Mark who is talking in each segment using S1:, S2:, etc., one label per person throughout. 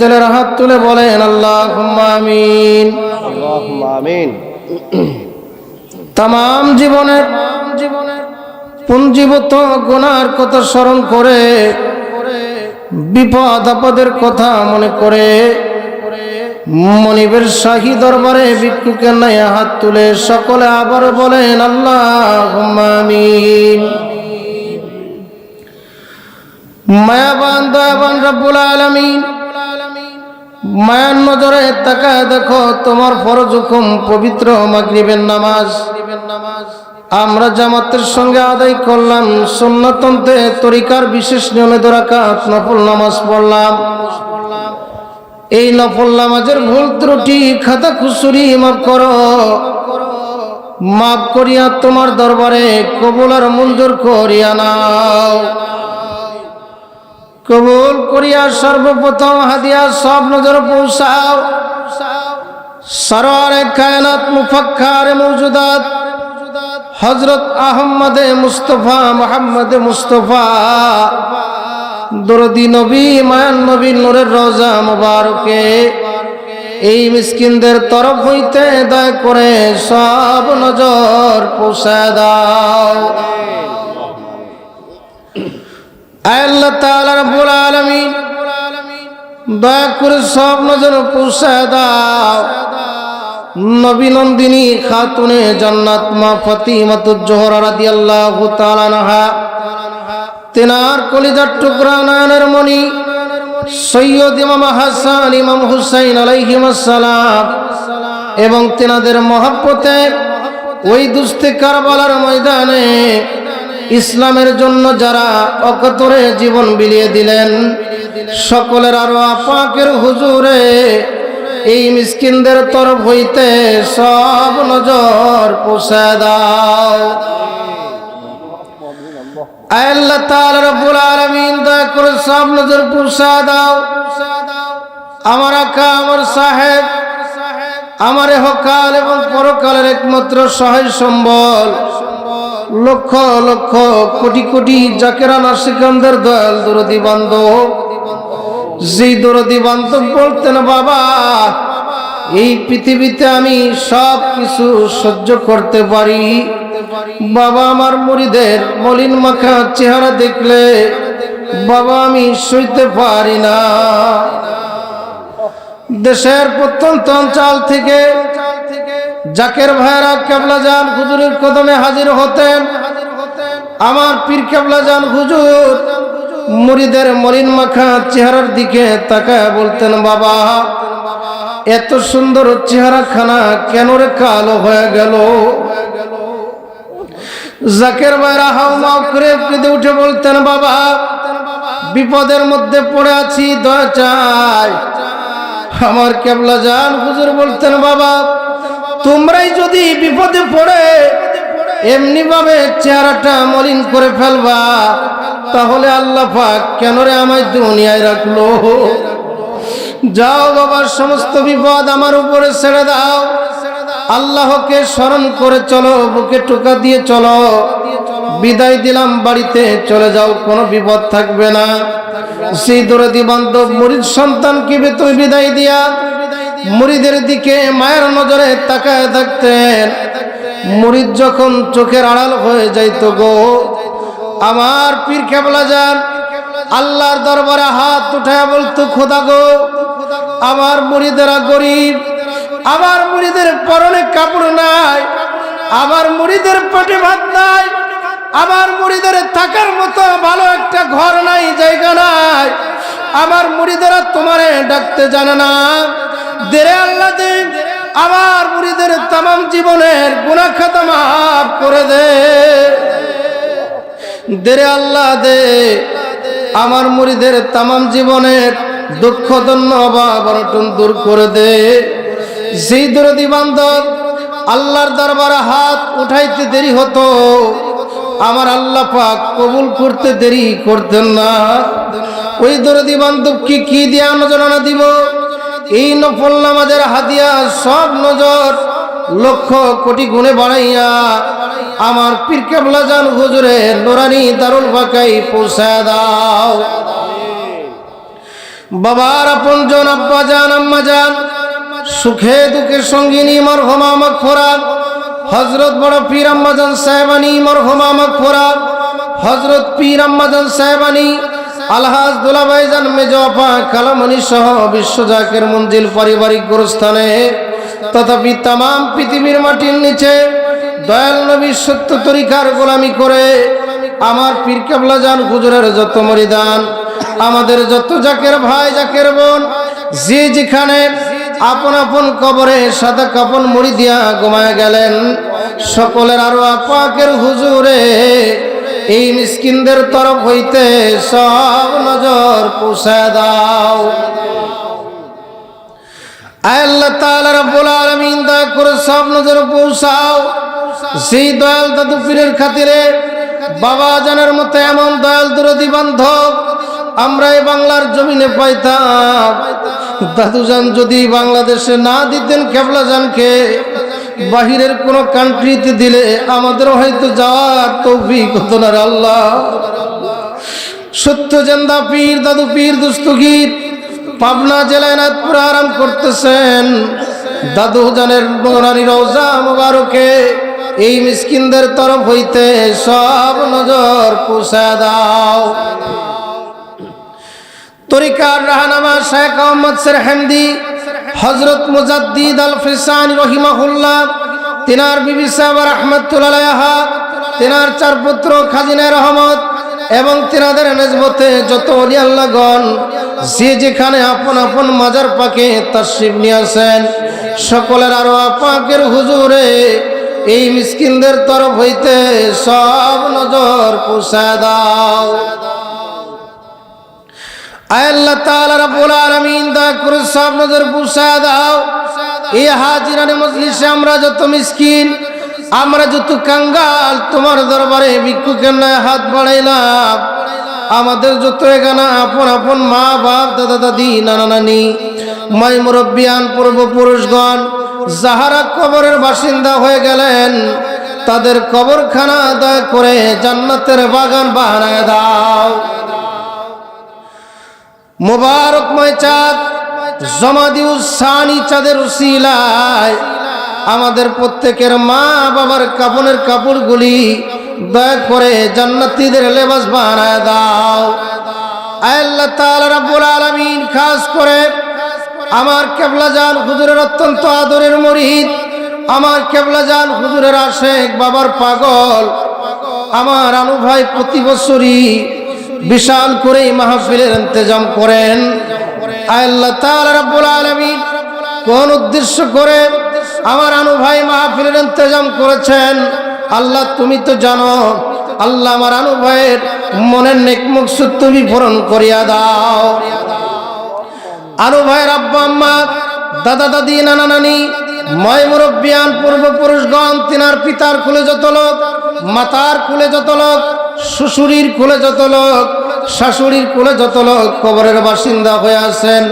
S1: দিলের হাত তুলে বলেন আল্লাহ আমিন। তাম জীবনের জীবনের পুঞ্জীভূত গুনার কথা স্মরণ করে বিপদ আপদের কথা মনে করে মনিবের শাহী দরবারে ভিক্ষুকে নাই হাত তুলে সকলে আবার বলেন আল্লাহ আমিন। মায়াবান দয়াবান রব্বুল আলমিন মায়ার নজরে তাকায় দেখো, তোমার ফরজ হুকুম পবিত্র মাগরিবের নামাজ। আমরা জামাতের সঙ্গে আদায় করলাম সুন্নতন্তে তরিকার বিশেষ নিয়মে দরাকাত নফল নামাজ পড়লাম। এই নফল নামাজের ভুল ত্রুটি, খাতা খুসুরি মাফ করো। মাফ করিয়া তোমার দরবারে কবুল আর মঞ্জুর করিয়া নাও। কবুল করিয়া সর্বপ্রথম হাদিয়া সব নজর পৌঁছাও। সরোয়ারে কায়নাত মুফাক্কার মৌজুদাত। হজরত আহম্মদে মুস্তফা, মোহাম্মদে মুস্তফা। দরদি নবী, মায়ান নবী নূরের রোজা মুবারকে। এই মিসকিনদের তরফ হইতে দয়া করে সব নজর পৌঁছায় দাও। আল্লাহ খাতুনে তেনার কলিজার টুকরা নয়নের মণি, সৈয়দ ইমাম হাসান, ইমাম হুসাইন আলাইহিমাস সালাম এবং তেনাদের মহব্বতে ওই দুস্তে কারবালার ময়দানে ইসলামের জন্য যারা অকতরে জীবন বিলিয়ে দিলেন, সকলের আরও আপাকের হুজুরে, এই মিসকিনদের তরফ হইতে সব নজর পোষা দাও। করে নজর আমার আমার সাহেব হকাল এবং পরকালের একমাত্র সহায় সম্বল। লক্ষ লক্ষ কোটি কোটি জাকেরা নাসিকানদের দয়াল দরদি বান্ধব। যেই দরদি বান্ধব বলতেন, বাবা, এই পৃথিবীতে আমি সব কিছু সহ্য করতে পারি। বাবা আমার মুড়িদের মলিন মাখা চেহারা দেখলে, বাবা, আমি সইতে পারি না। দেশের প্রত্যন্ত অঞ্চল থেকে জাকের ভাইরা কেবলা যান হুজুরের কদমে হাজির হতেন। আমার পীর কেবলা যান হুজুর, মুড়িদের মরিন মাখা চেহারার দিকে তাকায় বলতেন, বাবা, এত সুন্দর চেহারা খানা কেন রে কালো হয়ে গেল? জাকের ভাইরা হাও মাও করে কেঁদে উঠে বলতেন, বাবা, বিপদের মধ্যে পড়ে আছি, দয়া চাই। আমার কেবলা যান হুজুর বলতেন, বাবা তোমরাই যদি বিপদে পড়ে এমনি ভাবে চেহারাটা মলিন করে ফেলবা তাহলে আল্লাহ পাক কেন রে আমায় দুনিয়ায় রাখল? যাও বাবার সমস্ত বিপদ আমার উপরে ছেড়ে দাও। আল্লাহকে স্মরণ করে চলো বুকে টোকা দিয়ে চলো। বিদায় দিলাম বাড়িতে চলে যাও কোনো বিপদ থাকবে না। সেই দরদি বান্ধব মুরিদ সন্তানকে তুমি বিদায় দিয়া। মুরিদের দিকে মায়ের নজরে তাকায় থাকতেন। মুরিদ যখন চোখের আড়াল হয়ে যাইত গো, আমার পীর কেবলা যান, আল্লাহর দরবারে হাত উঠায় বলতো, খোদা গো, আমার মুড়িদেরা গরিব, আমার মুড়িদের পরনে কাপড় নাই, আমার মুড়িদের পেটে ভাত নাই, আমার মুড়িদের থাকার মতো ভালো একটা ঘর নাই, জায়গা নাই, আমার মুড়িদেরা তোমারে ডাকতে জানে না। দেরে আল্লাহ দে, আমার মুড়িদের তাম জীবনের গুণা খাতা মাফ করে দে। দেরে আল্লাহ দে, আমার মুড়িদের তাম জীবনের দুঃখ দন্য অভাব দূর করে দে। যেই দরদি বান্ধব আল্লাহর দরবারে হাত উঠাইতে দেরি হতো, আমার আল্লাহ পাক কবুল করতে দেরি করতেন না। ওই দরদি বান্ধবকে কি দিয়া নজরানা দিব? এই নফল নামাজের হাদিয়া সব নজর লক্ষ কোটি গুণে বাড়াইয়া আমার পীর কেবলা জান হুজুরে নোরানি দারুল বাকাই পৌঁছা দাও। বাবার আপন জন, আব্বা যান আম্মা যান সুখে দুঃখে সঙ্গিনী মর মরহমা মকফরা হজরত বড় পীর আম্মাজান সাহেবানী মরহমা মকফরা হজরত পীর আম্মাজান সাহেবানী আলহাজ দুলাভাই জান মেজপা কালামণি সহ বিশ্বজাকের মঞ্জিল পারিবারিক গোরস্থানে, তথাপি তাম পৃথিবীর মাটির নিচে দয়াল নবী সত্য তরিকার গোলামি করে আমার পীর কেবলা যান হুজুরের যত মরিদান, আমাদের যত জাকের ভাই, জাকের বোন, যে যেখানে আপন আপন কবরে সাদা কাপন মুড়ি দিয়া ঘুমায় গেলেন, সকলের আরও আপাকের হুজুরে এই মিসকিনদের তরফ হইতে সব নজর পৌঁছায় দাও। আল্লাহ তাআলা রাব্বুল আলামিন, দয়া করে সব নজর পৌঁছাও। সেই দয়াল দাদু পীরের খাতিরে বাবা জানের মতো এমন দয়াল দুরদি বান্ধব আমরা এই বাংলার জমিনে পাইতাম। দাদুজান যদি বাংলাদেশে না দিতেন কেবলা জানকে বাহিরের কোন কান্ট্রিতে দিলে আমাদের হয়তো যাওয়ার হতো না আল্লাহ। সত্য জেন্দা পীর, দাদু পীর দুস্তগীর পাবনা জেলায় নাথপুর আরাম করতেছেন। দাদু জানের বোনারি রওজা মুবারকে এই মিসকিনদের তরফ হইতে সব নজর পুষা দাও। তরিকার রাহানামা শেখ মোহাম্মদ সেরহেন্দি হজরত মুজাদ্দিদ আল ফিসানি রহিমাহুল্লাহ, তিনার বিবি সাহেব রহমতুল্লাহ তিনার চার পুত্র খাজিনা রহমত এবং তিনাদের নেজবতে যত অলি আল্লাহগণ যে যেখানে আপন আপন মাজার পাকে তাশরিফ নিয়েছেন সকলের আরও আপাকের হুজুরে এই মিসকিনদের তরফ হইতে সব নজর পুষা দাও। করে নজর আমরা যত আমরা যত তোমার দরবারে হাত আমাদের যত এখানে আপন আপন মা বাপ, দাদা দাদি, নানা নানি, মাই মুরব্বিয়ান, পূর্বপুরুষগণ, যাহারা কবরের বাসিন্দা হয়ে গেলেন, তাদের কবরখানা দয়া করে জান্নাতের বাগান বানায় দাও। মোবারকময় চাঁদ জমাদিউসানি চাঁদের উসিলায়। আমাদের প্রত্যেকের মা বাবার কাপনের কাপড়গুলি দয়া করে জান্নাতীদের লেবাস বানায় দাও। আল্লাহ তাআলা রাব্বুল আলামিন, খাস করে আমার কেবলা জান হুজুরের অত্যন্ত আদরের মরিদ, আমার কেবলা জান হুজুরের আশেক বাবার পাগল, আমার আনু ভাই প্রতি বছরই বিশাল করে মাহফিলের ইন্তজাম করেন। আল্লাহ তাআলা রাব্বুল আলামিন কোন উদ্দেশ্য করে আমার আনু ভাই মাহফিলের ইন্তজাম করেছেন? আল্লাহ তুমি তো জানো, আল্লাহ আমার আনু ভাইয়ের মনের নেক মুকসুদ তুমি পূরণ করিয়া দাও। আনু ভাইয়ের আব্বা আম্মা, দাদা দাদি, নানা নানি ময় মুরব্বিয়ান পূর্বপুরুষগণ, তিনার পিতার কুলে যত লোক, মাতার কুলে যত লোক শ্বশুরির কুলে যত লোক, শাশুড়ির কুলে যত লোক কবরের বাসিন্দা হয়ে আছেন,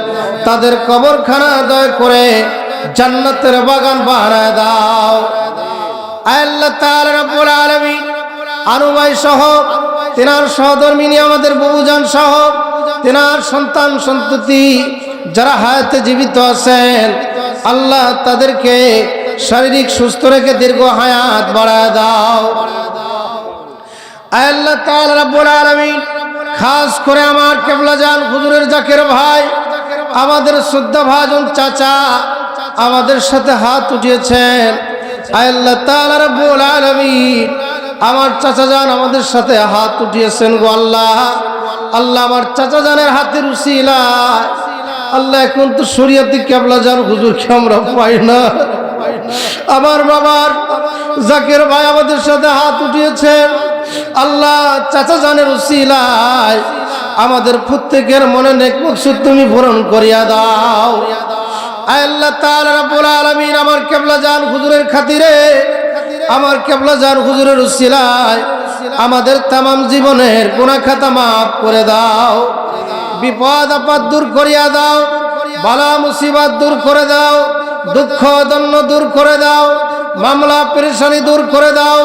S1: তাদের কবরখানা দয় করে জান্নাতের বাগান বানায় দাও। আল্লাহ তাআলা রাব্বুল আলামিন আনুমাই সহ, তেনার সহধর্মিনী আমাদের বহুজান সহ, তেনার সন্তান সন্ততি যারা হায়াতে জীবিত আছেন, আল্লাহ তাদেরকে শারীরিক সুস্থ রেখে দীর্ঘ হায়াত বাড়ায় দাও। খাস করে আমার কেবলা জান হুজুরের জাকের ভাই, আমাদের শ্রদ্ধা ভাজন চাচা, আমাদের সাথে হাত উঠিয়েছেন। আমার চাচা জান আমাদের সাথে হাত উঠিয়েছেন গো আল্লাহ। আল্লাহ আমার চাচা জানের হাতের উসিলা আল্লাহ এখন তো শরীয়তি কেবলা জান হুজুরকে আমরা পাই না। আমার বাবার জাকের ভাই আমাদের সাথে হাত উঠিয়েছেন। আল্লাহ চাচা জানের উসিলায় আমাদের প্রত্যেকের মনে নেক মকসুদ তুমি পূরণ করিয়া দাও। আল্লাহ তাআলা আলামিন আমার কেবলা জান হুজুরের খাতিরে, আমার কেবলা জান হুজুরের উসিলায় আমাদের তামাম জীবনের গুনাহ খাতা করে দাও। বিপদ আপদ দূর করিয়া দাও, বালা মুসিবত দূর করে দাও, দুঃখ দন্য দূর করে দাও, মামলা পেরেশানি দূর করে দাও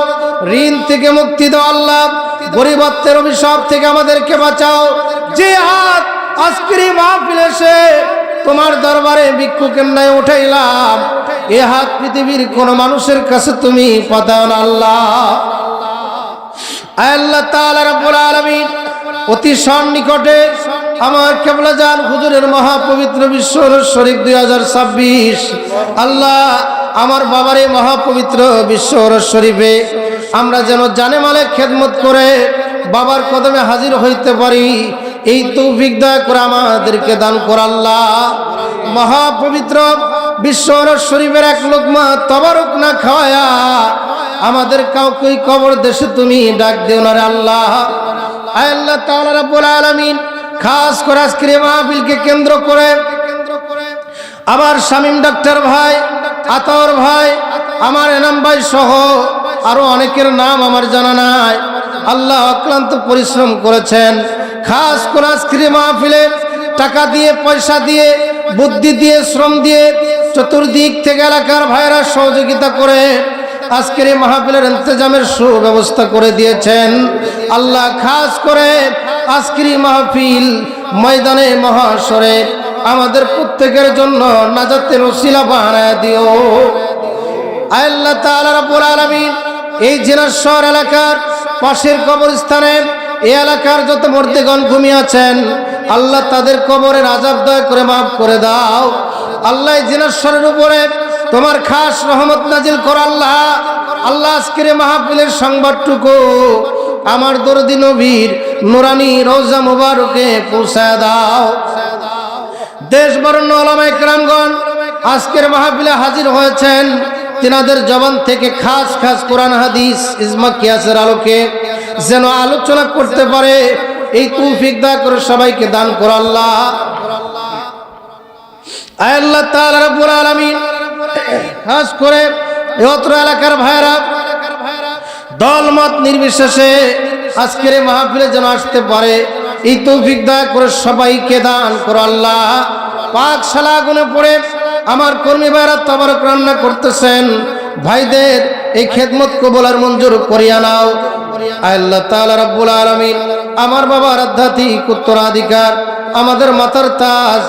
S1: ঋণ থেকে মুক্তি দাও আল্লাহ। গরিবত্বের অভিশাপ থেকে আমাদেরকে বাঁচাও। যে হাত আজকের এই মাহফিল এসে তোমার দরবারে ভিক্ষুকের নাই উঠাইলাম, এ হাত পৃথিবীর কোন মানুষের কাছে তুমি পাতাও না আল্লাহ। আল্লাহ তাআলা রাব্বুল আলামিন, অতি সন্নিকটে আমার কেবলা জান হুজুরের মহাপবিত্র বিশ্ব শরীফ দুই হাজার ছাব্বিশ। আল্লাহ, আমার বাবার মহাপবিত্র বিশ্ব শরীফে আমরা যেন জানে মালে খেদমত করে বাবার কদমে হাজির হইতে পারি। এই তৌফিক দয়া করে আমাদেরকে দান কর আল্লাহ। মহাপবিত্র বিশ্ব শরীফের এক লোকমা তবারক না খাওয়ায়া আমাদের কাউকে কবর দেশে তুমি ডাক দিও না রে আল্লাহ। আল্লাহ তাআলা রাব্বুল আলামিন, খাস করে আজকের এই মাহফিলকে কেন্দ্র করে আমার শামীম ডাক্তার ভাই আতর ভাই, আমার এনাম ভাই সহ আরও অনেকের নাম আমার জানা নাই। আল্লাহ অক্লান্ত পরিশ্রম করেছেন। খাস করে আজকের মাহফিলে টাকা দিয়ে, পয়সা দিয়ে, বুদ্ধি দিয়ে, শ্রম দিয়ে চতুর্দিক থেকে এলাকার ভাইরা সহযোগিতা করে আজকের এই মাহফিলের ইন্তজামের সুব্যবস্থা করে দিয়েছেন। আল্লাহ খাস করে আজকের মাহফিল ময়দানে মহাসরে আমাদের প্রত্যেকের জন্য নাজাতের ওসিলা বানায় দিও। আল্লাহ তাআলা রাব্বুল আলামিন এই জেলাশহর এলাকার পাশের কবরস্থানে এই এলাকার যত মর্দেগণ ঘুমিয়ে আছেন, আল্লাহ তাদের কবরের আজাব দয়া করে মাফ করে দাও। আল্লাহ এই জেলাশহরের উপরে তোমার খাস রহমত নাজিল কর আল্লাহ। আল্লাহ আজকের মাহফিলের সংবাদটুকু আমার দরদি নবীর নুরানি রোজা মুবারকে পৌঁছায় দাও। দেশ বরণ্য ওলামায়ে কেরামগণ আজকের মাহফিলে হাজির হয়েছেন। তিনাদের জবান থেকে খাস খাস কোরআন হাদিস ইজমা কিয়াসের আলোকে যেন আলোচনা করতে পারে। এই তৌফিক দয়া করে সবাইকে দান করো আল্লাহ। আয় আল্লাহ তাআলা রাব্বুল আলামিন। খাস করে অত্র এলাকার ভাইরা দলমত নির্বিশেষে আজকের মাহফিলে যেন আসতে পারে। এই তৌফিক দয়া করে সবাইকে দান করো আল্লাহ। পাক শালা গুনে পড়ে আমার কর্মী ভাইরা তবরক রান্না করতেছেন। ভাইদের এই খেদমত কবলার মঞ্জুর করিয়া নাও। আল্লাহ তাআলা রাব্বুল আলামিন আমার বাবার আধ্যাত্মিক উত্তরাধিকার, আমাদের মাথার তাজ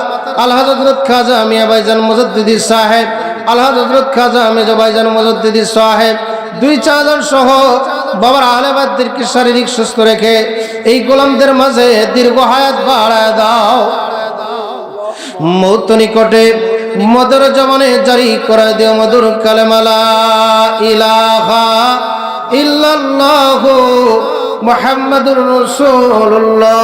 S1: আল্লাহ হযরত খাজা মিয়া ভাইজান মুজাদ্দিদি সাহেব আল্লাহ হযরত খাজা মেজো ভাইজান মুজাদ্দিদি সাহেব, দুই চারজন সহ বাবার আহলেবাদদেরকে শারীরিক সুস্থ রেখে এই গোলামদের মাঝে দীর্ঘ হায়াত বাড়ায় দাও। মৌত নিকটে মধুর জমনে জারি করে দিও মধুর কালেমালা ইলাহা ইল্লাল্লাহু মুহাম্মাদুর রাসূলুল্লাহ।